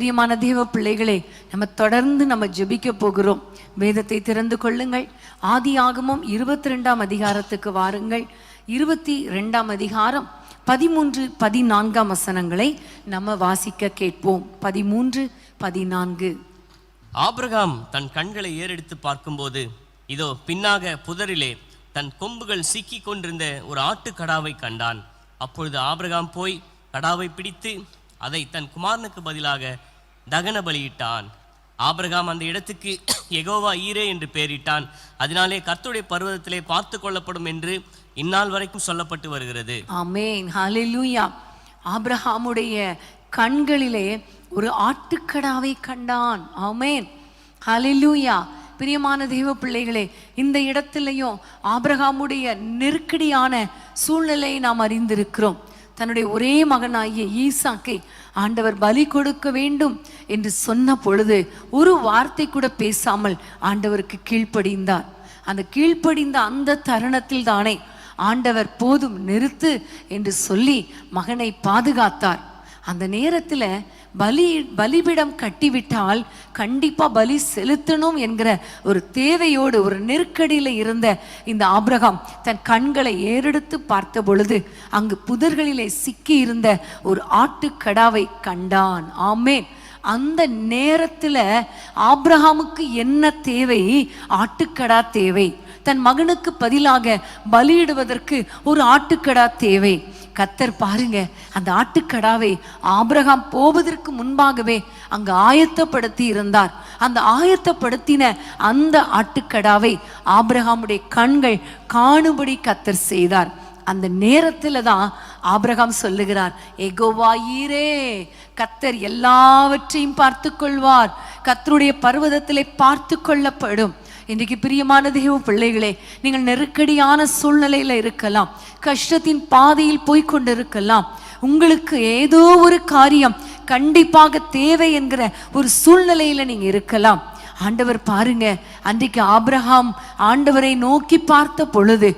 பிரியமான தேவ பிள்ளைகளே நம்ம தொடர்ந்து நம்ம ஜெபிக்க போகிறோம். வேதத்தை திறந்து கொள்ளுங்கள். ஆதியாகமம் இருபத்தி ரெண்டாம் அதிகாரத்துக்கு வாருங்கள். இருபத்தி ரெண்டாம் அதிகாரம் பதிமூன்று பதினான்காம் வசனங்களை நம்ம வாசிக்க கேட்போம். பதிமூன்று பதினான்கு. ஆபிரகாம் தன் கண்களை ஏறெடுத்து பார்க்கும்போது இதோ பின்னாக புதரிலே தன் கொம்புகள் சிக்கிக் கொண்டிருந்த ஒரு ஆட்டுக்கடாவை கண்டான். அப்பொழுது ஆபிரகாம் போய் கடாவை பிடித்து அதை தன் குமாரனுக்கு பதிலாக தகன பலியிட்டான். ஆபிரகாம் அந்த இடத்துக்கு எகோவா ஈரே என்று பெயரிட்டான் அதனாலே கர்த்தருடைய பருவத்திலே பார்த்து கொள்ளப்படும் என்று இந்நாள் வரைக்கும் சொல்லப்பட்டு வருகிறது. ஆமென். ஹalleluya. ஆபிரகாமுடைய கண்களிலே ஒரு ஆட்டுக்கடாவை கண்டான். ஆமேன். ஹalleluya. பிரியமான தெய்வ பிள்ளைகளே இந்த இடத்திலையும் ஆபிரகாமுடைய நெருக்கடியான சூழ்நிலையை நாம் அறிந்திருக்கிறோம். தன்னுடைய ஒரே மகனாகிய ஈசாக்கை ஆண்டவர் பலி கொடுக்க வேண்டும் என்று சொன்ன பொழுது ஒரு வார்த்தை கூட பேசாமல் ஆண்டவருக்கு கீழ்ப்படிந்தார். அந்த கீழ்ப்படிந்த அந்த தருணத்தில் தானே ஆண்டவர் போதும் நிறுத்து என்று சொல்லி மகனை பாதுகாத்தார். அந்த நேரத்தில் பலி பலிபிடம் கட்டிவிட்டால் கண்டிப்பாக பலி செலுத்தணும் என்கிற ஒரு தேவையோடு ஒரு நெருக்கடியில் இருந்த இந்த ஆபிரகாம் தன் கண்களை ஏறெடுத்து பார்த்த பொழுது அங்கு புதர்களிலே சிக்கி இருந்த ஒரு ஆட்டுக்கடாவை கண்டான். ஆமேன். அந்த நேரத்தில் ஆப்ரஹாமுக்கு என்ன தேவை? ஆட்டுக்கடா தேவை. தன் மகனுக்கு பதிலாக பலியிடுவதற்கு ஒரு ஆட்டுக்கடா தேவை. கத்தர் பாருங்க அந்த ஆட்டுக்கடாவை ஆபிரகாம் போவதற்கு முன்பாகவே அங்கு ஆயத்தப்படுத்தி இருந்தார். அந்த ஆயத்தப்படுத்தின அந்த ஆட்டுக்கடாவை ஆபிரகாமுடைய கண்கள் காணுபடி கத்தர் செய்தார். அந்த நேரத்தில் தான் ஆபிரகாம் சொல்லுகிறார் எகோவாயீரே கத்தர் எல்லாவற்றையும் பார்த்து கொள்வார் கத்தருடைய பர்வதத்திலே பார்த்து கொள்ளப்படும். இன்றைக்கு பிரியமான தெய்வ பிள்ளைகளே நீங்கள் நெருக்கடியான சூழ்நிலையில இருக்கலாம். கஷ்டத்தின் பாதையில் போய்கொண்டிருக்கலாம் உங்களுக்கு ஏதோ ஒரு காரியம் கண்டிப்பாக தேவை என்கிற ஒரு சூழ்நிலையில நீங்க இருக்கலாம். ஆண்டவர் பாருங்க அன்றைக்கு ஆபிரகாம் ஆண்டவரை நோக்கி பார்த்த பொழுது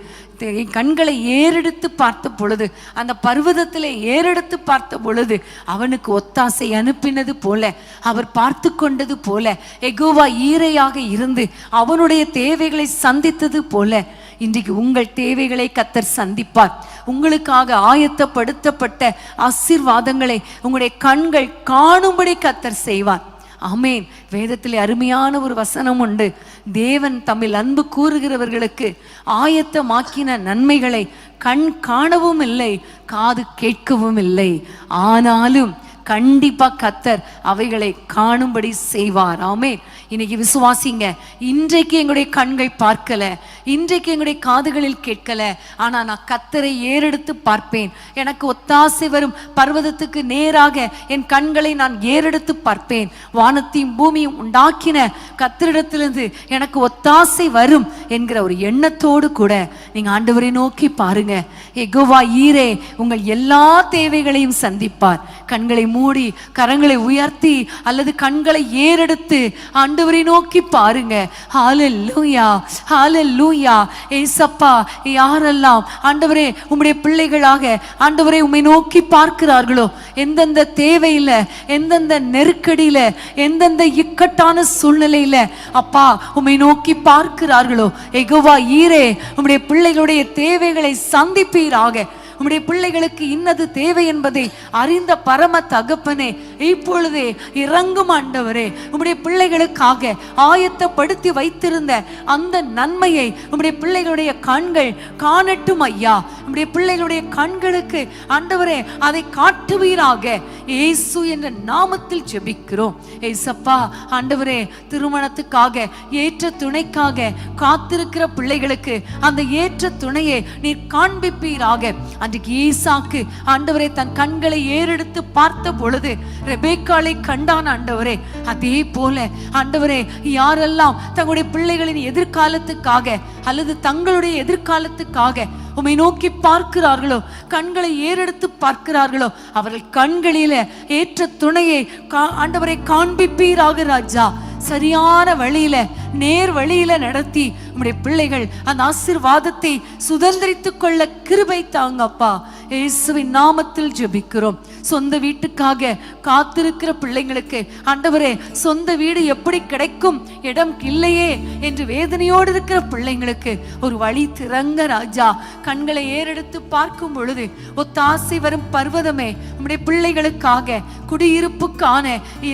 என் கண்களை ஏறெடுத்து பார்த்த பொழுது அந்த பர்வதத்தில் ஏறெடுத்து பார்த்த பொழுது அவனுக்கு ஒத்தாசை அனுப்பினது போல அவர் பார்த்து கொண்டது போல எகோவா ஈரையாக இருந்து அவனுடைய தேவைகளை சந்தித்தது போல இன்றைக்கு உங்கள் தேவைகளை கத்தர் சந்திப்பார். உங்களுக்காக ஆயத்தப்படுத்தப்பட்ட ஆசீர்வாதங்களை உங்களுடைய கண்கள் காணும்படி கத்தர் செய்வார். ஆமேன். வேதத்திலே அருமையான ஒரு வசனம் உண்டு. தேவன் தம்மில் அன்பு கூறுகிறவர்களுக்கு ஆயத்தமாக்கின நன்மைகளை கண் காணவும் இல்லை காது கேட்கவும் இல்லை. ஆனாலும் கண்டிப்பா கத்தர் அவைகளை காணும்படி செய்வார். ஆமே இன்னைக்கு விசுவாசிங்க இன்றைக்கு எங்களுடைய கண்கள் பார்க்கல இன்றைக்கு எங்களுடைய காதுகளில் கேட்கல ஆனா நான் கத்தரை ஏறெடுத்து பார்ப்பேன். எனக்கு ஒத்தாசை வரும் பர்வதத்துக்கு நேராக என் கண்களை நான் ஏறெடுத்து பார்ப்பேன். வானத்தையும் பூமியும் உண்டாக்கின கத்தரிடத்திலிருந்து எனக்கு ஒத்தாசை வரும் என்கிற ஒரு எண்ணத்தோடு கூட நீங்க ஆண்டவரை நோக்கி பாருங்க. எகோவா ஈரே உங்கள் எல்லா தேவைகளையும் சந்திப்பார். கண்களை மூடி கரங்களை உயர்த்தி அல்லது கண்களை ஏறெடுத்து ஆண்டவரை நோக்கி பாருங்க. ஹalleluya ஹalleluya ஏசப்பா யாரெல்லாம் ஆண்டவரே உம்முடைய பிள்ளைகளாக ஆண்டவரை உம்மை நோக்கி பார்க்கிறார்களோ எந்தெந்த தேவையில எந்தெந்த நெருக்கடியில எந்தெந்த இக்கட்டான சூழ்நிலையில அப்பா உம்மை நோக்கி பார்க்கிறார்களோ எகோவா ஈரே உம்முடைய பிள்ளைகளுடைய தேவைகளை சந்திப்பீராக. உம்முடைய பிள்ளைகளுக்கு இன்னது தேவை என்பதை அறிந்த பரம தகப்பனே இப்பொழுதே இறங்கும் ஆண்டவரே உம்முடைய பிள்ளைகளுக்காக ஆயத்தப்படுத்தி வைத்திருந்த அந்த நன்மையை உம்முடைய பிள்ளைகளுடைய கண்கள் காணட்டும் ஐயா. உம்முடைய பிள்ளைகளுடைய கண்களுக்கு ஆண்டவரே அதை காட்டுவீராக. இயேசு என்ற நாமத்தில் ஜெபிக்கிறோம். ஏசப்பா ஆண்டவரே திருமணத்துக்காக ஏற்ற துணைக்காக காத்திருக்கிற பிள்ளைகளுக்கு அந்த ஏற்ற துணையை நீர் காண்பிப்பீராக. அன்றைக்கு ஈசாக்கு ஆண்டவரே தன் கண்களை ஏறெடுத்து பார்த்த பொழுது ரெபேக்காலை கண்டான் ஆண்டவரே. அதே போல ஆண்டவரே யாரெல்லாம் தங்களுடைய பிள்ளைகளின் எதிர்காலத்துக்காக அல்லது தங்களுடைய எதிர்காலத்துக்காக உம்மை நோக்கி பார்க்கிறார்களோ கண்களை ஏறெடுத்து பார்க்கிறார்களோ அவர்கள் கண்களில ஏற்ற துணையை கா- ஆண்டவரை காண்பிப்பீராக ராஜா. சரியான வழியில நேர் வழியில நடத்தி நம்முடைய பிள்ளைகள் அந்த ஆசிர்வாதத்தை சுதந்திரித்துக் கொள்ள கிருபை தாங்கப்பா. இயேசுவின் நாமத்தில் ஜெபிக்கிறோம். சொந்த வீட்டுக்காக காத்திருக்கிற பிள்ளைங்களுக்கு ஆண்டவரே சொந்த வீடு எப்படி கிடைக்கும்? இடம் இல்லையே என்று வேதனையோடு இருக்கிற பிள்ளைங்களுக்கு ஒரு வழி திறங்க ராஜா. கண்களை ஏறெடுத்து பார்க்கும் பொழுது ஒத்தாசை வரும் பர்வதமே நம்முடைய பிள்ளைகளுக்காக குடியிருப்புக்கான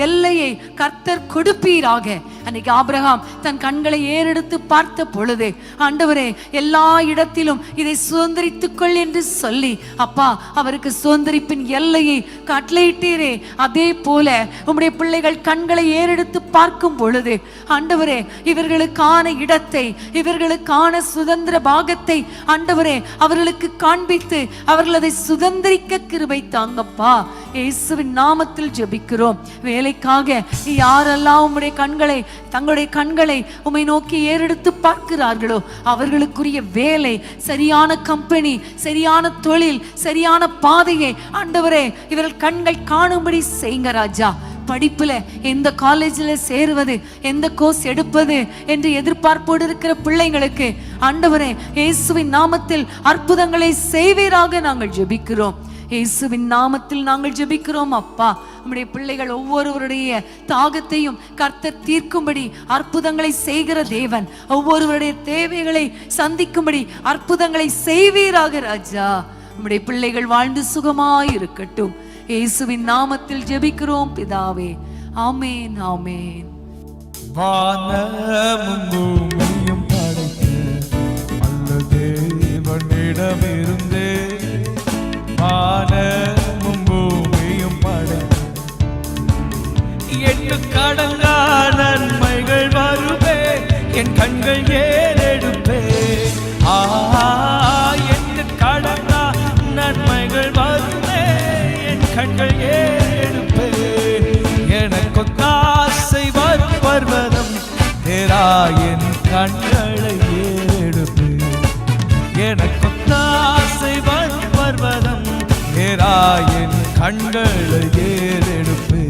எல்லையை கர்த்தர் கொடுப்பீராக. அன்னைக்கு ஆபிரகாம் தன் கண்களை ஏறெடுத்து பார்த்த பொழுதே ஆண்டவரே எல்லா இடத்திலும் இதை சுதந்திரித்துக்கொள் என்று சொல்லி அப்பா அவருக்கு சுதந்திரிப்பின் எல்லையை கட்டளையிட்டீரே. அதே போல உம்முடைய பிள்ளைகள் கண்களை ஏறெடுத்து பார்க்கும் பொழுது ஆண்டவரே இவர்களுக்கான இடத்தை இவர்களுக்கான சுதந்திர பாகத்தை ஆண்டவரே அவர்களுக்கு காண்பித்து அவர்கள் அதை சுதந்திரிக்க கிருபை தாங்கப்பா. இயேசுவின் நாமத்தில் ஜெபிக்கிறோம். வேலைக்காக யாரெல்லாம் உம்முடைய கண்களை தங்களுடைய கண்களை உம்மை நோக்கி ஏறெடுத்து பார்க்கிறார்களோ அவர்களுக்குரிய வேலை சரியான கம்பெனி சரியான தொழில் சரியான பாதையை ஆண்டவரே இவர்கள் கண்கள் காணும்படி செய்யுங்க ராஜா. படிப்புல எந்த காலேஜில் சேருவது எந்த கோர்ஸ் எடுப்பது என்று எதிர்பார்ப்போடு இருக்கிற பிள்ளைங்களுக்கு ஆண்டவரே இயேசுவின் நாமத்தில் அற்புதங்களை செய்வீராக நாங்கள் ஜெபிக்கிறோம். இயேசுவின் நாமத்தில் நாங்கள் ஜெபிக்கிறோம் அப்பா. நம்முடைய பிள்ளைகள் ஒவ்வொருவருடைய தாகத்தையும் கர்த்தர் தீர்க்கும்படி அற்புதங்களை செய்கிற தேவன். ஒவ்வொருவருடைய தேவைகளை சந்திக்கும்படி அற்புதங்களை செய்வீராக ராஜா. நம்முடைய பிள்ளைகள் வாழ்ந்து சுகமாய் இருக்கட்டும். இயேசுவின் நாமத்தில் ஜெபிக்கிறோம் பிதாவே. ஆமேன் ஆமேன். வானமும் பூமியும் படைத்த தேவனிடமிருந்தே வானமும் பூமியும் படைத்த எட்டு கடங்கா நன்மைகள் வருவே என் கண்கள் ஏறெடுப்பே ஆ எட்டு கடங்கா நன்மைகள் வருவே என் கண்கள் ஏறெடுப்பே எனக்கு ஆசை வரும் பர்வதம் தேரா என் கண்களை ஏறெடுப்பே எனக்கு தான் என் கண்களை ஏறெடுப்பே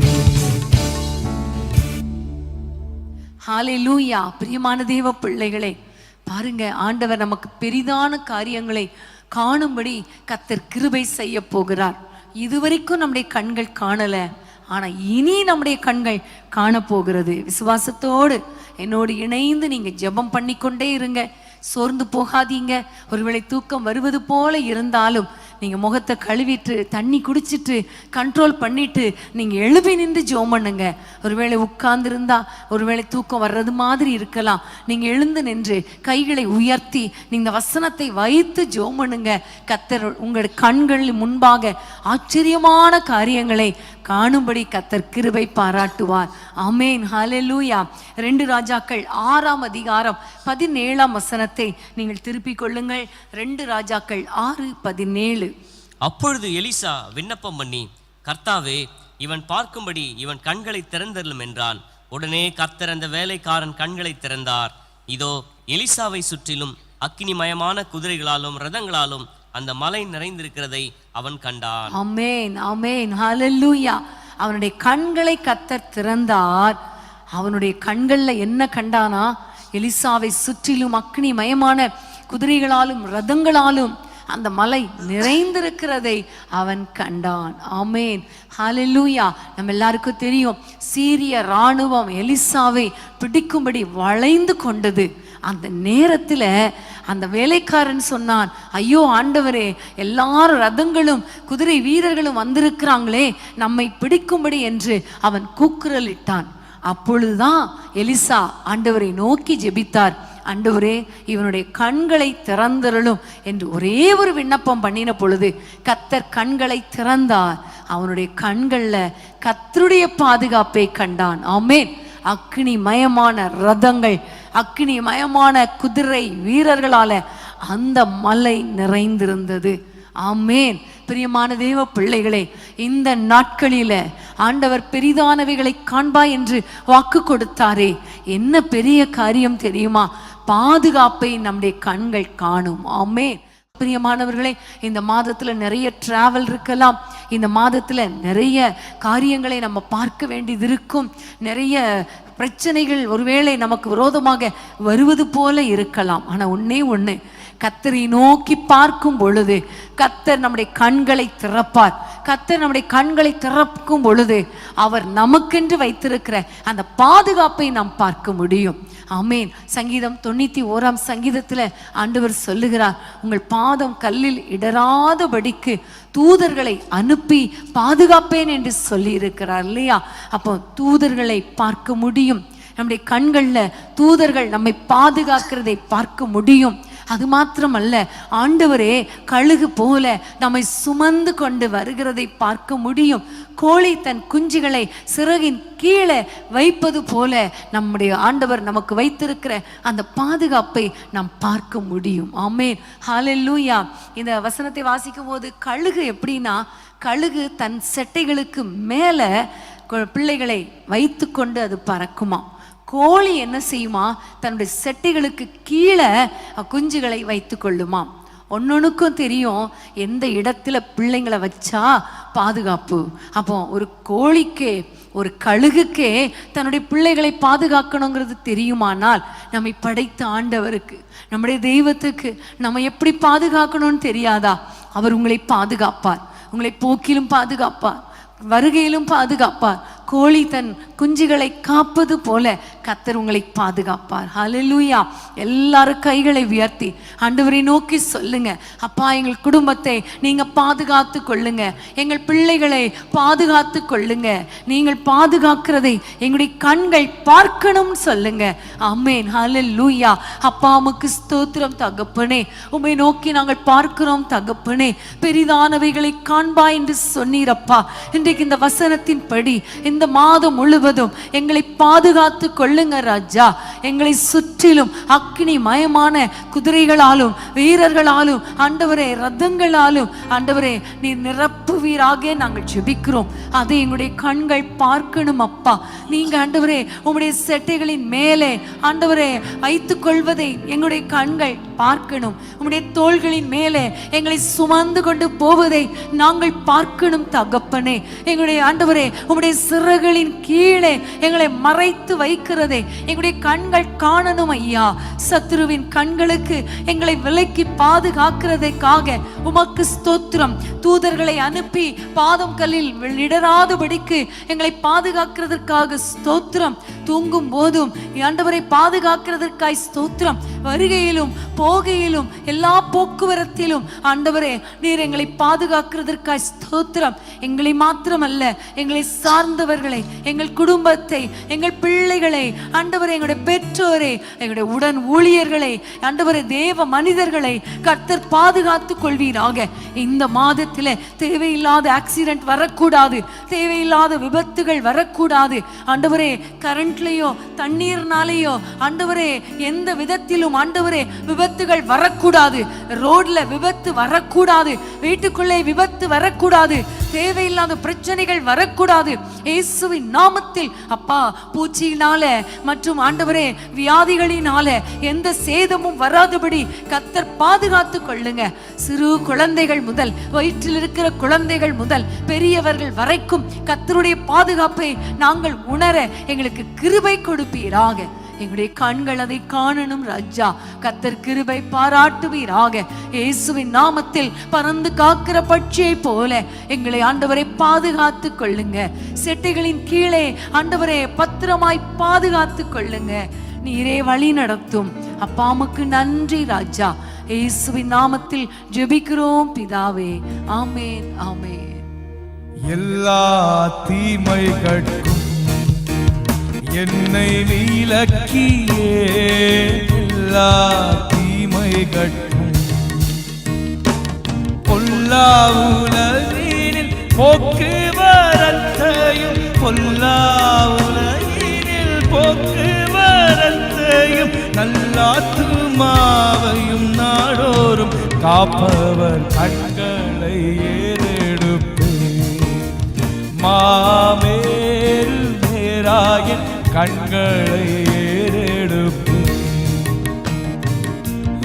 பிரியமான தேவ பிள்ளைகளே பாருங்க ஆண்டவர் நமக்கு பெரிதான காரியங்களை காணும்படி கத்தர் கிருபை செய்ய போகிறார். இதுவரைக்கும் நம்முடைய கண்கள் காணல ஆனா இனி நம்முடைய கண்கள் காண போகிறது. விசுவாசத்தோடு என்னோடு இணைந்து நீங்க ஜெபம் பண்ணிக்கொண்டே இருங்க. சோர்ந்து போகாதீங்க. ஒருவேளை தூக்கம் வருவது போல இருந்தாலும் நீங்கள் முகத்தை கழுவிட்டு தண்ணி குடிச்சிட்டு கண்ட்ரோல் பண்ணிட்டு நீங்கள் எழுப்பி நின்று ஜோம் பண்ணுங்க. ஒருவேளை உட்கார்ந்துருந்தா ஒருவேளை தூக்கம் வர்றது மாதிரி இருக்கலாம். நீங்கள் எழுந்து நின்று கைகளை உயர்த்தி நீங்கள் வசனத்தை வைத்து ஜோம் பண்ணுங்க. கத்தர் உங்கள் கண்கள் முன்பாக ஆச்சரியமான காரியங்களை காணும்படி கத்தர் கிருபை பாராட்டுவார். அமேன் ஹலெலூயா ரெண்டு ராஜாக்கள் ஆறாம் அதிகாரம் பதினேழாம் வசனத்தை நீங்கள் திருப்பிக் கொள்ளுங்கள். ரெண்டு ராஜாக்கள் ஆறு பதினேழு. அப்பொழுது எலிசா விண்ணப்பம் பண்ணி கர்த்தாவே இவன் பார்க்கும்படி இவன் கண்களை திறந்தருளும் என்றான். உடனே கர்த்தர் அந்த வேலைக்காரன் கண்களை திறந்தார். இதோ எலிசாவை சுற்றிலும் அக்னிமயமான குதிரைகளாலும் ரதங்களாலும் அந்த மலை நிறைந்திருக்கிறதை அவன் கண்டான். அமேன் அமேன் ஹalleluya. அவனுடைய கண்களை கத்தர் திறந்தார். அவனுடைய கண்கள்ல என்ன கண்டானா? எலிசாவை சுற்றிலும் அக்னி மயமான குதிரைகளாலும் ரதங்களாலும் அந்த மலை நிறைந்திருக்கிறதை அவன் கண்டான். ஆமேன். ஹalleluya. நம்ம எல்லாருக்கும் தெரியும் சீரிய ராணுவம் எலிசாவை பிடிக்கும்படி வளைந்து கொண்டது. அந்த நேரத்தில் அந்த வேலைக்காரன் சொன்னான் ஐயோ ஆண்டவரே எல்லாரும் ரதங்களும் குதிரை வீரர்களும் வந்திருக்கிறாங்களே நம்மை பிடிக்கும்படி என்று அவன் கூக்குரலிட்டான். அப்பொழுதுதான் எலிசா ஆண்டவரை நோக்கி ஜெபித்தார். அண்டவரே இவனுடைய கண்களை திறந்தருளும் என்று ஒரே ஒரு விண்ணப்பம் பண்ணின பொழுது கத்தர் கண்களை திறந்தார். அவனுடைய கண்களில் கத்தருடைய பாதுகாப்பை கண்டான். ஆமேன். அக்னி மயமான ரதங்கள் அக்னி மயமான குதிரை வீரர்களால அந்த மலை நிறைந்திருந்தது. ஆமேன். பிரியமான தேவ பிள்ளைகளே இந்த நாட்களில ஆண்டவர் பெரிதானவைகளை காண்பா என்று வாக்கு கொடுத்தாரே. என்ன பெரிய காரியம் தெரியுமா? பாதுகாப்பை நம்முடைய கண்கள் காணும். ஆமே பிரியமானவர்களே இந்த மாதத்துல நிறைய டிராவல் இருக்கலாம். இந்த மாதத்துல நிறைய காரியங்களை நம்ம பார்க்க வேண்டியது இருக்கும். நிறைய பிரச்சனைகள் ஒருவேளை நமக்கு விரோதமாக வருவது போல இருக்கலாம். ஆனா ஒண்ணே ஒண்ணு கத்தரை நோக்கி பார்க்கும் பொழுது கத்தர் நம்முடைய கண்களை திறப்பார். கத்தர் நம்முடைய கண்களை திறக்கும் பொழுது அவர் நமக்கென்று வைத்திருக்கிற அந்த பாதுகாப்பை நாம் பார்க்க முடியும். அமேன் சங்கீதம் தொண்ணூத்தி ஓராம் சங்கீதத்துல ஆண்டவர் சொல்லுகிறார் உங்கள் பாதம் கல்லில் இடராதபடிக்கு தூதர்களை அனுப்பி பாதுகாப்பேன் என்று சொல்லி இருக்கிறார் இல்லையா? அப்போ தூதர்களை பார்க்க முடியும். நம்முடைய கண்கள்ல தூதர்கள் நம்மை பாதுகாக்கிறதை பார்க்க முடியும். அது மாத்திரமல்ல ஆண்டவரே கழுகு போல நம்மை சுமந்து கொண்டு வருகிறதை பார்க்க முடியும். கோழி தன் குஞ்சுகளை சிறகின் கீழே வைப்பது போல நம்முடைய ஆண்டவர் நமக்கு வைத்திருக்கிற அந்த பாதுகாப்பை நாம் பார்க்க முடியும். ஆமேன். ஹாலெல்லூயா இந்த வசனத்தை வாசிக்கும் போது கழுகு எப்படின்னா கழுகு தன் செட்டைகளுக்கு மேலே பிள்ளைகளை வைத்துக்கொண்டு அது பறக்குமா கோழி என்ன செய்யுமா? தன்னுடைய செட்டைகளுக்கு கீழே குஞ்சுகளை வைத்து கொள்ளுமாம். ஒன்னொன்னுக்கும் தெரியும் எந்த இடத்துல பிள்ளைங்களை வச்சா பாதுகாப்பு. அப்போ ஒரு கோழிக்கே ஒரு கழுகுக்கே தன்னுடைய பிள்ளைகளை பாதுகாக்கணுங்கிறது தெரியுமானால் நம்மை படைத்த ஆண்டவருக்கு நம்முடைய தெய்வத்துக்கு நம்ம எப்படி பாதுகாக்கணும்னு தெரியாதா? அவர் உங்களை பாதுகாப்பார். உங்களை போக்கிலும் பாதுகாப்பார். வருகையிலும் பாதுகாப்பார். கோழி தன் குஞ்சுகளை காப்பது போல கத்தர் உங்களை பாதுகாப்பார். ஹலலூயா எல்லாரும் கைகளை உயர்த்தி ஆண்டவரை நோக்கி சொல்லுங்க. அப்பா எங்கள் குடும்பத்தை நீங்க பாதுகாத்து கொள்ளுங்க. எங்கள் பிள்ளைகளை பாதுகாத்து கொள்ளுங்க. நீங்கள் பாதுகாக்கிறதை எங்களுடைய கண்கள் பார்க்கணும்னு சொல்லுங்க. அம்மேன் ஹலலூயா அப்பா உமக்கு ஸ்தோத்திரம் தகப்பனே. உமை நோக்கி நாங்கள் பார்க்கிறோம் தகப்பனே. பெரிதானவைகளை காண்பா என்று சொன்னீரப்பா இன்றைக்கு இந்த வசனத்தின் படி இந்த மாதம் முழுவதும் எங்களை பாதுகாத்து கொள்ளுங்க ராஜா. எங்களை சுற்றிலும் அக்னி மயமான குதிரைகளாலும் வீரர்களாலும் ஆண்டவரே ரதங்களாலும் ஆண்டவரே நீ நிரப்புவீராக நாங்கள் ஜெபிக்கிறோம். அதை எங்களுடைய கண்கள் பார்க்கணும் அப்பா. நீங்க ஆண்டவரே உங்களுடைய செட்டைகளின் மேலே ஆண்டவரே வைத்துக் கொள்வதை எங்களுடைய கண்கள் பார்க்கணும். உம்முடைய தோள்களின் மேலே எங்களை சுமந்து கொண்டு போவதை நாங்கள் பார்க்கணும் தகப்பனே. எங்களுடைய ஆண்டவரே உம்முடைய சிறகுகளின் கீழே எங்களை மறைத்து வைக்கிறதை எங்களுடைய கண்கள் காணணும் ஐயா. சத்ருவின் கண்களுக்கு எங்களை விலக்கி பாதுகாக்கிறதைக்காக உமக்கு ஸ்தோத்திரம். தூதர்களை அனுப்பி பாதம் கல்லில் இடராதபடிக்கு எங்களை பாதுகாக்கிறதற்காக ஸ்தோத்திரம். தூங்கும் போதும் ஆண்டவரை பாதுகாக்கிறதற்காய் ஸ்தோத்திரம். வருகையிலும் போகையிலும் எல்லா போக்குவரத்திலும் ஆண்டவரே நீர் எங்களை பாதுகாக்கிறதற்காய் ஸ்தோத்திரம். எங்களை மாத்திரமல்ல எங்களை சார்ந்தவர்களை எங்கள் குடும்பத்தை எங்கள் பிள்ளைகளை ஆண்டவரை எங்களுடைய பெற்றோரை எங்களுடைய உடன் ஊழியர்களை ஆண்டவரை தேவ மனிதர்களை கர்த்தர் பாதுகாத்து கொள்வீராக இந்த மாதத்தில் தேவையில்லாத ஆக்சிடென்ட் வரக்கூடாது. தேவையில்லாத விபத்துகள் வரக்கூடாது. ஆண்டவரே கரண்ட்லேயோ தண்ணீர்னாலேயோ ஆண்டவரே எந்த விதத்திலும் ஆண்டவரே விபத்துகள் வரக்கூடாது. ரோட்ல விபத்து வரக்கூடாது. வீட்டுக்குள்ளே விபத்து வரக்கூடாது. தேவையில்லாத பிரச்சனைகள் வரக்கூடாது. இயேசுவின் நாமத்தில். அப்பா பூச்சியினால மற்றும் ஆண்டவரே வியாதிகளினால எந்த சேதமும் வராதபடி கத்தர் பாதுகாத்து கொள்ளுங்க. சிறு குழந்தைகள் முதல் வயிற்றில் இருக்கிற குழந்தைகள் முதல் பெரியவர்கள் வரைக்கும் கத்தருடைய பாதுகாப்பை நாங்கள் உணர எங்களுக்கு கிருபை கொடுப்பீராக. எங்களுடைய கண்கள் அதை காணணும் ராஜா. கத்தர் கிருபை பாராட்டுவீராக. இயேசுவின் நாமத்தில் பறந்து காக்கிற பட்சியை போல எங்களை ஆண்டவரை பாதுகாத்து கொள்ளுங்க. செட்டைகளின் கீழே ஆண்டவரை பத்திரமாய் பாதுகாத்து கொள்ளுங்க. நீரே வழி நடத்தும். அப்பாமுக்கு நன்றி ராஜா. இயேசுவின் நாமத்தில் ஜெபிக்கிறோம் பிதாவே. ஆமேன் ஆமேன். எல்லா தீமைகளுக்கும் என்னை விலக்கியே எல்லா தீமை கட்டும். பொல்லா உலகினில் போக்குவரத்தையும் பொல்லா உலகினில் போக்குவரத்தையும் நல்லாத்துமாவையும் நாடோறும் காப்பவர் கண்களை ஏறெடுப்பேன். மாமேல் நேராயின் கண்களை ஏறெடுப்பேன்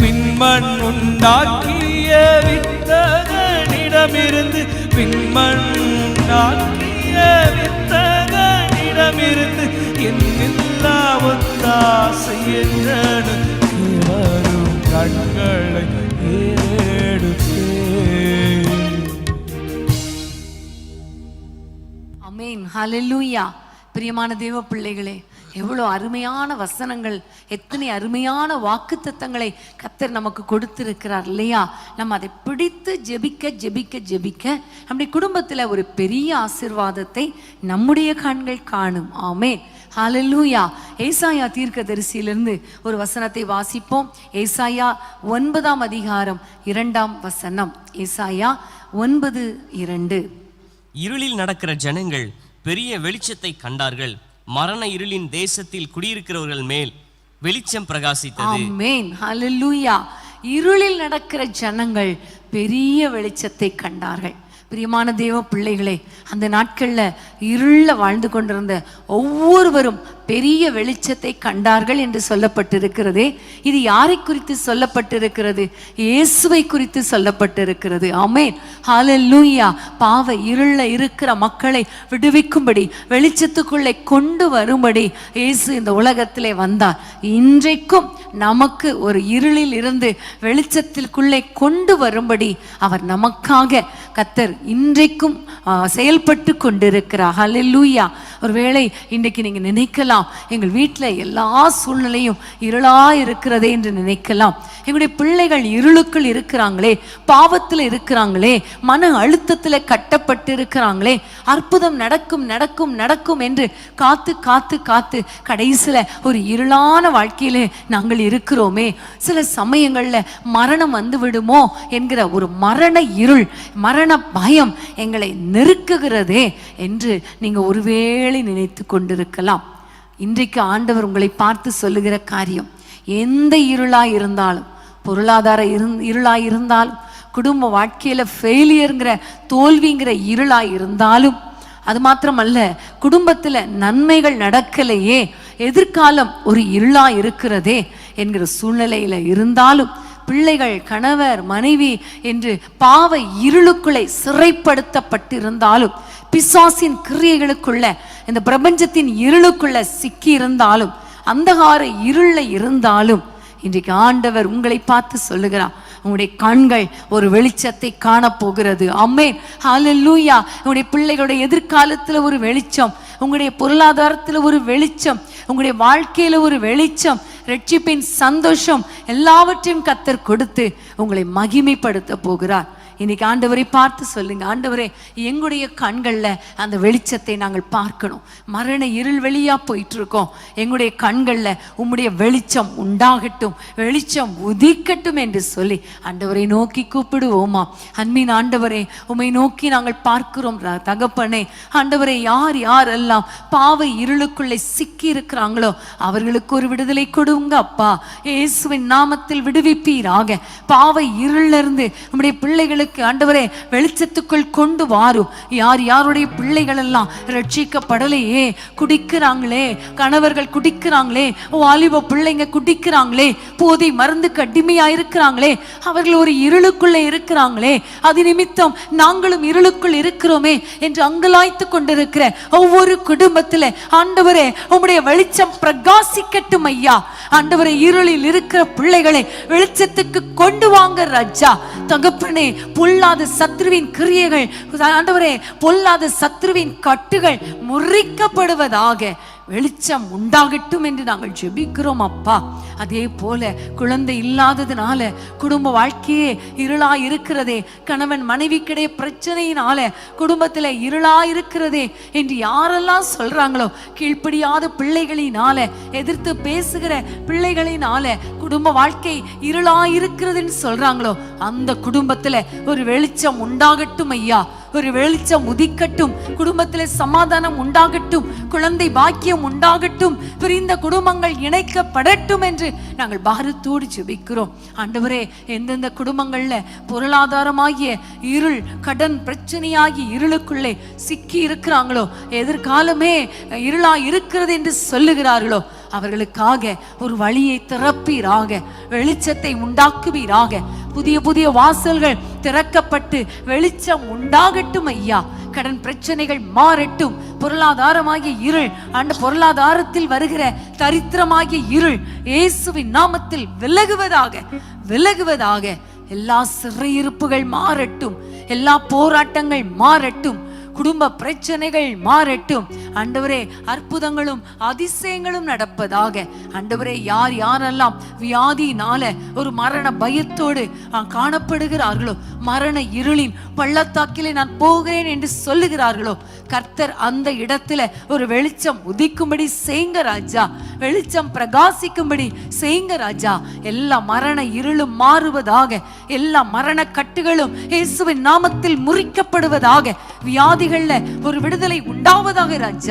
விண்மண் உண்டாக்கிய வித்தகனிடமிருந்து விண்மண் உண்டாக்கிய வித்தகனிடமிருந்து என்னில்லா ஒத்தாசை என்றனு வரும் கண்களை ஏறெடுப்பேன் அமேன் ஹalleluya பிரியமான தேவ பிள்ளைகளே எவ்வளோ அருமையான வசனங்கள் எத்தனை அருமையான வாக்குத்தத்தங்களை கத்தர் நமக்கு கொடுத்திருக்கிறார் இல்லையா? நம்ம அதை பிடித்து ஜெபிக்க ஜெபிக்க ஜெபிக்க நம்முடைய குடும்பத்தில் ஒரு பெரிய ஆசிர்வாதத்தை நம்முடைய கண்கள் காணும். ஆமே ஹalleluya. ஏசாயா தீர்க்க தரிசியிலிருந்து ஒரு வசனத்தை வாசிப்போம். ஏசாயா ஒன்பதாம் அதிகாரம் இரண்டாம் வசனம். ஏசாயா ஒன்பது இரண்டு. இருளில் நடக்கிற ஜனங்கள் பெரிய வெளிச்சத்தை கண்டார்கள். மரண இருளின் தேசத்தில் குடியிருக்கிறவர்கள் மேல் வெளிச்சம் பிரகாசித்தது. ஆமென். ஹalleluya. இருளில் நடக்கிற ஜனங்கள் பெரிய வெளிச்சத்தை கண்டார்கள். பிரியமான தேவ பிள்ளைகளே அந்த நாட்கள்ல இருள வாழ்ந்து கொண்டிருந்த ஒவ்வொருவரும் பெரிய வெளிச்சத்தை கண்டார்கள் என்று சொல்லப்பட்டிருக்கிறதே. இது யாரை குறித்து சொல்லப்பட்டிருக்கிறது? இயேசுவை குறித்து சொல்லப்பட்டிருக்கிறது. அமேன் ஹalleluya. பாவ இருள இருக்கிற மக்களை விடுவிக்கும்படி வெளிச்சத்துக்குள்ளே கொண்டு வரும்படி இயேசு இந்த உலகத்திலே வந்தார். இன்றைக்கும் நமக்கு ஒரு இருளில் இருந்து வெளிச்சத்திற்குள்ளே கொண்டு வரும்படி அவர் நமக்காக கத்தர் இன்றைக்கும் செயல்பட்டு கொண்டிருக்கிறார். ஹalleluya. ஒருவேளை இன்றைக்கு நீங்க நினைக்கலாம் எங்கள் வீட்டில் எல்லா சூழ்நிலையும் இருளா இருக்கிறதே என்று நினைக்கலாம். எங்களுடைய பிள்ளைகள் இருளுக்குள் இருக்கிறாங்களே பாவத்தில் இருக்கிறாங்களே மன அழுத்தத்தில் கட்டப்பட்டு இருக்கிறாங்களே அற்புதம் நடக்கும் நடக்கும் நடக்கும் என்று காத்து காத்து காத்து கடைசியில் ஒரு இருளான வாழ்க்கையில் நாங்கள் இருக்கிறோமே. சில சமயங்கள்ல மரணம் வந்து விடுமோ என்கிற ஒரு மரண இருள் மரண பயம் எங்களை நெருக்குகிறதே என்று நீங்க ஒருவேளை நினைத்து கொண்டிருக்கலாம். இன்றைக்கு ஆண்டவர் உங்களை பார்த்து சொல்லுகிற காரியம் எந்த இருளாக இருந்தாலும் பொருளாதார இருந் இருந்தாலும் குடும்ப வாழ்க்கையில ஃபெயிலியருங்கிற தோல்விங்கிற இருளாக இருந்தாலும் அது மாத்திரமல்ல குடும்பத்துல நன்மைகள் நடக்கலையே எதிர்காலம் ஒரு இருளா இருக்கிறதே என்கிற சூழ்நிலையில இருந்தாலும் பிள்ளைகள் கணவர் மனைவி என்று பாவ இருளுக்குள்ளே சிறைப்படுத்தப்பட்டிருந்தாலும் பிசாசின் கிரியைகளுக்குள்ள இந்த பிரபஞ்சத்தின் இருளுக்குள்ள சிக்கி இருந்தாலும் அந்தகார இருள இருந்தாலும் இன்றைக்கு ஆண்டவர் உங்களை பார்த்து சொல்லுகிறார் உங்களுடைய கண்கள் ஒரு வெளிச்சத்தை காணப்போகிறது. அம்மே ஹாலூயா உங்களுடைய பிள்ளைகளுடைய எதிர்காலத்துல ஒரு வெளிச்சம் உங்களுடைய பொருளாதாரத்துல ஒரு வெளிச்சம் உங்களுடைய வாழ்க்கையில ஒரு வெளிச்சம் ரட்சிப்பின் சந்தோஷம் எல்லாவற்றையும் கத்தர் கொடுத்து உங்களை மகிமைப்படுத்த போகிறார். இன்னைக்கு ஆண்டவரை பார்த்து சொல்லுங்க. ஆண்டவரே எங்களுடைய கண்கள்ல அந்த வெளிச்சத்தை நாங்கள் பார்க்கணும். மரண இருள் வெளியா போயிட்டு இருக்கோம் எங்களுடைய கண்கள்ல உம்முடைய வெளிச்சம் உண்டாகட்டும் வெளிச்சம் உதிக்கட்டும் என்று சொல்லி ஆண்டவரை நோக்கி கூப்பிடுவோமா? அன்மீன் ஆண்டவரே உம்மை நோக்கி நாங்கள் பார்க்கிறோம் தகப்பனே. ஆண்டவரை யார் யாரெல்லாம் பாவ இருளுக்குள்ளே சிக்கி இருக்கிறாங்களோ அவர்களுக்கு ஒரு விடுதலை கொடுங்க அப்பா. இயேசுவின் நாமத்தில் விடுவிப்பீராக. பாவ இருளிலிருந்து இருந்து பிள்ளைகளை அவர்களுக்கு ஆண்டவரே வெளிச்சத்துக்குள் கொண்டு வாரும் யார் யாருடைய பிள்ளைகள் எல்லாம் ரட்சிக்கப்படலையே குடிக்கிறாங்களே கணவர்கள் குடிக்கிறாங்களே வாலிப பிள்ளைங்க குடிக்கிறாங்களே போதை மருந்துக்கு அடிமையா இருக்கிறாங்களே அவர்கள் ஒரு இருளுக்குள்ளே இருக்கிறாங்களே அது நிமித்தம் நாங்களும் இருளுக்குள் இருக்கிறோமே என்று அங்கலாய்த்து கொண்டிருக்கிற ஒவ்வொரு குடும்பத்தில் ஆண்டவரே உம்முடைய வெளிச்சம் பிரகாசிக்கட்டும் ஐயா. ஆண்டவரே இருளில் இருக்கிற பிள்ளைகளை வெளிச்சத்துக்கு கொண்டு வாங்க ராஜா. தகப்பனே பொல்லாத சத்ருவின் கிரியைகள் ஆண்டவரே பொல்லாத சத்ருவின் கட்டுகள் முறிக்கப்படுவதாக வெளிச்சம் உண்டாகட்டும் என்று நாங்கள் ஜெபிக்கிறோம் அப்பா. அதே போல குழந்தை இல்லாததுனால குடும்ப வாழ்க்கையே இருளா இருக்கிறதே கணவன் மனைவிக்கிடையே பிரச்சனையினால குடும்பத்துல இருளா இருக்கிறதே என்று யாரெல்லாம் சொல்றாங்களோ கீழ்ப்படியாத பிள்ளைகளினால எதிர்த்து பேசுகிற பிள்ளைகளினால குடும்ப வாழ்க்கை இருளா இருக்கிறதுன்னு சொல்றாங்களோ அந்த குடும்பத்துல ஒரு வெளிச்சம் உண்டாகட்டும் ஐயா. ஒரு வெளிச்சம் உதிக்கட்டும். குடும்பத்திலே சமாதானம் உண்டாகட்டும். குழந்தை பாக்கியம் உண்டாகட்டும். பிரிந்த குடும்பங்கள் இணைக்கப்படட்டும் என்று நாங்கள் பாரத்தோடு ஜெபிக்கிறோம். ஆண்டவரே எந்தெந்த குடும்பங்கள்ல பொருளாதாரமாகிய இருள் கடன் பிரச்சனையாகி இருளுக்குள்ளே சிக்கி இருக்கிறாங்களோ எதிர்காலமே இருளா இருக்கிறது என்று சொல்லுகிறார்களோ அவர்களுக்காக ஒரு வழியை திறப்பீராக வெளிச்சத்தை உண்டாக்குவீராக புதிய புதிய வாசல்கள் திறக்கப்பட்டு வெளிச்சம் உண்டாகட்டும் ஐயா. கடன் பிரச்சனைகள் மாறட்டும். பொருளாதாரமாகிய இருள் அந்த பொருளாதாரத்தில் வருகிற தரித்திரமாகிய இருள் இயேசுவின் நாமத்தில் விலகுவதாக விலகுவதாக எல்லா சிறையிருப்புகள் மாறட்டும். எல்லா போராட்டங்கள் மாறட்டும். குடும்ப பிரச்சனைகள் மாறட்டும். ஆண்டவரே அற்புதங்களும் அதிசயங்களும் நடப்பதாக. ஆண்டவரே யார் யாரெல்லாம் வியாதியினால ஒரு மரண பயத்தோடு காணப்படுகிறார்களோ மரண இருளின் பள்ளத்தாக்கிலே நான் போகிறேன் என்று சொல்லுகிறார்களோ கர்த்தர் அந்த இடத்துல ஒரு வெளிச்சம் உதிக்கும்படி செய்யுங்க ராஜா. வெளிச்சம் பிரகாசிக்கும்படி செய்யுங்க ராஜா. எல்லா மரண இருளும் மாறுவதாக எல்லா மரண கட்டுகளும் இயேசுவின் நாமத்தில் முறிக்கப்படுவதாக வியாதிகள்ல ஒரு விடுதலை உண்டாவதாக ராஜா.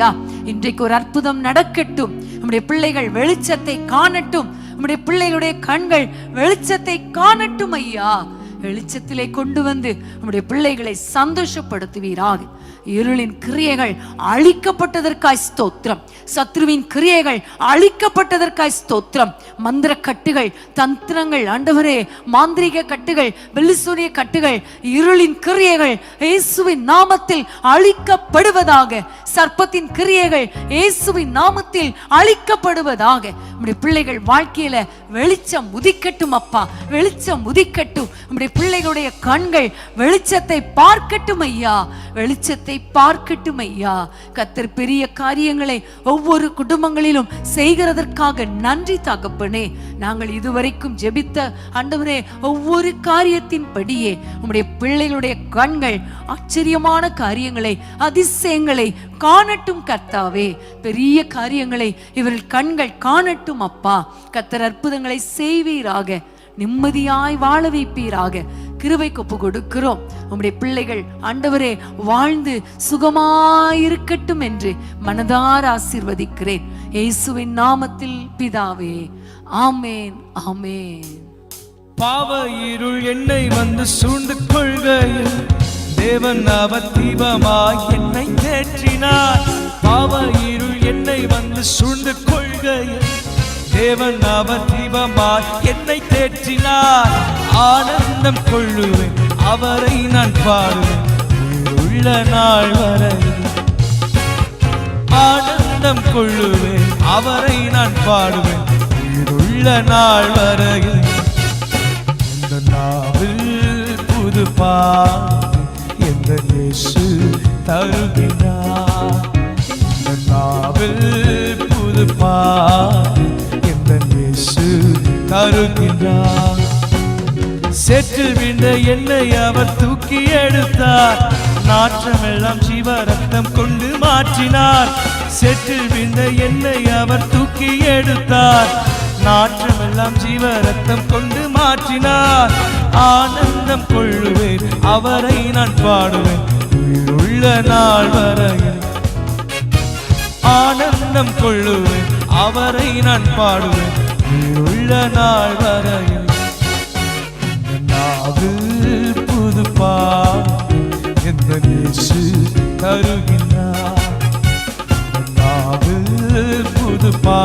இன்றைக்கு ஒரு அற்புதம் நடக்கட்டும். நம்முடைய பிள்ளைகள் வெளிச்சத்தை காணட்டும். நம்முடைய பிள்ளைகளுடைய கண்கள் வெளிச்சத்தை காணட்டும் ஐயா. வெளிச்சத்திலே கொண்டு வந்து நம்முடைய பிள்ளைகளை சந்தோஷப்படுத்துவீராக. இருளின் கிரியைகள் அழிக்கப்பட்டதற்காய் ஸ்தோத்திரம். சத்ருவின் கிரியைகள் அழிக்கப்பட்டதற்காய் ஸ்தோத்திரம். மந்திர கட்டுகள் தந்திரங்கள் ஆண்டவரே மாந்திரிக கட்டுகள் வெள்ளிசூரிய கட்டுகள் இருளின் கிரியைகள் இயேசுவின் நாமத்தில் அழிக்கப்படுவதாக சர்ப்பத்தின் கிரியைகள் இயேசுவின் நாமத்தில் அழிக்கப்படுவதாக. நம்முடைய பிள்ளைகள் வாழ்க்கையில வெளிச்சம் உதிக்கட்டும் அப்பா வெளிச்சம் உதிக்கட்டும். நம்முடைய பிள்ளைகளுடைய கண்கள் வெளிச்சத்தை பார்க்கட்டும் ஐயா. வெளிச்சத்தை பார்க்கட்டும் ஐயா கத்தர் பெரிய காரியங்களை ஒவ்வொரு குடும்பங்களிலும் செய்கிறதற்காக நன்றி தகப்பனே. நாங்கள் இதுவரைக்கும் ஜெபித்த ஆண்டவரே ஒவ்வொரு காரியத்தின் படியே உம்முடைய பிள்ளைகளுடைய கண்கள் ஆச்சரியமான காரியங்களை அதிசயங்களை காணட்டும் கர்த்தாவே. பெரிய காரியங்களை இவர்கள் கண்கள் காணட்டும் அப்பா. கத்தர் அற்புதங்களை செய்வீராக. நிம்மதியாய் வாழ வைப்பீராக. கிருபை கொப்பு கொடுக்கிறோம். உம்முடைய பிள்ளைகள் ஆண்டவரே வாழ்ந்து சுகமாயிருக்கட்டும் என்று மனதார ஆசீர்வதிக்கிறேன். இயேசுவின் நாமத்தில் பிதாவே ஆமேன் ஆமேன். பாவ இருள் என்னை வந்து சூழ்ந்து கொள்கையில் தேவன் அவத்தீபமாய் என்னை தேற்றினார் பாவ இருள் என்னை வந்து சூழ்ந்து கொள்கையில் தேவன் அவர் தீபமாய் என்னை தேற்றினார். ஆனந்தம் கொள்ளுவேன் அவரை நான் பாடுவேன். உள்ள நாள் வரை ஆனந்தம் கொள்ளுவேன் அவரை நான் பாடுவேன். உள்ள நாள் வரை இந்த நாவில் புது எந்த இயேசு தருகின்றார் இந்த நாவில் புது பாட்டு இயேசு தருகின்றார் சேற்றில் விழுந்த என்னை அவர் தூக்கி எடுத்தார். நாற்றமெல்லாம் ஜீவ ரத்தம் கொண்டு மாற்றினார். செற்றில் விழுந்த என்னை அவர் தூக்கி எடுத்தார். நாற்றமெல்லாம் ஜீவ ரத்தம் கொண்டு மாற்றினார். ஆனந்தம் கொள்ளுவேன் அவரை நான் பாடுவேன். உள்ள நாள் வரையில் ஆனந்தம் கொள்ளுவேன் அவரை நான் பாடுவேன். உள்ள நாள் வரையும் நாவு புதுப்பா எந்த நேசு தருகின்றார்? நாவு புதுப்பா